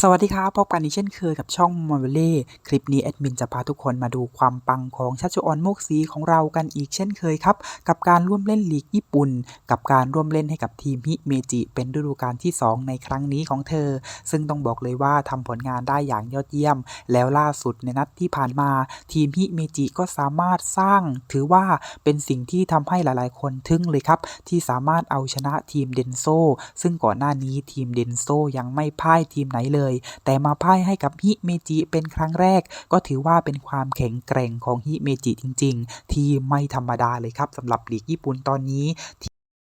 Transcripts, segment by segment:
สวัสดีครับพบกันอีกเช่นเคยกับช่องมอ v เล่คลิปนี้แอดมินจะพาทุกคนมาดูความปังของชัชออนโมกศรีของเรากันอีกเช่นเคยครับ กับการร่วมเล่นลีกญี่ปุ่น กับการร่วมเล่นให้กับทีมฮิเมจิ เป็นฤดูกาลที่ 2 ในครั้งนี้ของเธอ ซึ่งต้องบอกเลยว่าทำผลงานได้อย่างยอดเยี่ยม แล้วล่าสุดในนัดที่ผ่านมา ทีมฮิเมจิก็สามารถสร้าง ถือว่าเป็นสิ่งที่ทำให้หลายๆ คนทึ่งเลยครับที่สามารถเอาชนะทีมเดนโซซึ่งก่อนหน้านี้ทีมเดนโซยังไม่พ่ายทีมไหนเลยแต่มาพ่ายให้กับฮิเมจิเป็นครั้งแรก ก็ถือว่าเป็นความแข็งแกร่งของฮิเมจิจริง ๆ ที่ไม่ธรรมดาเลยครับสำหรับลีกญี่ปุ่นตอนนี้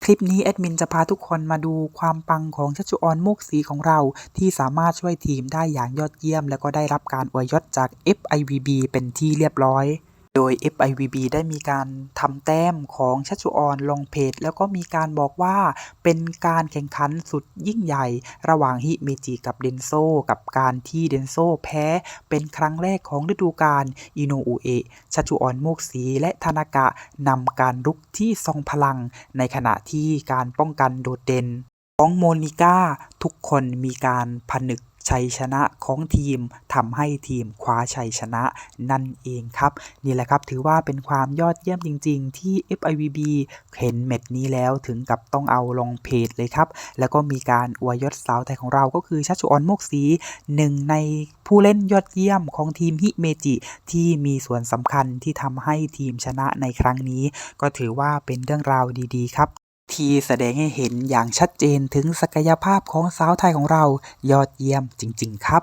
คลิปนี้แอดมินจะพาทุกคนมาดูความปังของชัชชุออนโมกศรีของเรา ที่สามารถช่วยทีมได้อย่างยอดเยี่ยม แล้วก็ได้รับการอวยยศจาก FIVB เป็นที่เรียบร้อย โดย FIVB ได้มีการทำแต้มของชัชชุออนลงเพจ แล้วก็มีการบอกว่าเป็นการแข่งขันสุดยิ่งใหญ่ ระหว่างฮิเมจิกับเดนโซกับการที่เดนโซแพ้เป็นครั้งแรกของฤดูกาลอิโนอุเอะชัชชุออนโมกศรีและทานากะนำการรุกที่ทรงพลัง ในขณะที่การป้องกันโดดเด่นของโมนิก้าทุกคนมีการผนึก ชัยชนะของทีมทำให้ทีมคว้าชัยชนะนั่นเองครับ นี่แหละครับถือว่าเป็นความยอดเยี่ยมจริง ๆ ที่ FIVB เห็นเม็ดนี้แล้วถึงกับต้องเอาลงเพจเลยครับ แล้วก็มีการอวยยศสาวไทยของเราก็คือชัชชุออนโมกศรีหนึ่งในผู้เล่นยอดเยี่ยมของทีมฮิเมจิ ที่มีส่วนสำคัญที่ทำให้ทีมชนะในครั้งนี้ ก็ถือว่าเป็นเรื่องราวดีๆ ครับ ที่แสดงให้เห็นอย่างชัดเจนถึงศักยภาพของสาวไทยของเรายอดเยี่ยมจริง ๆ ครับ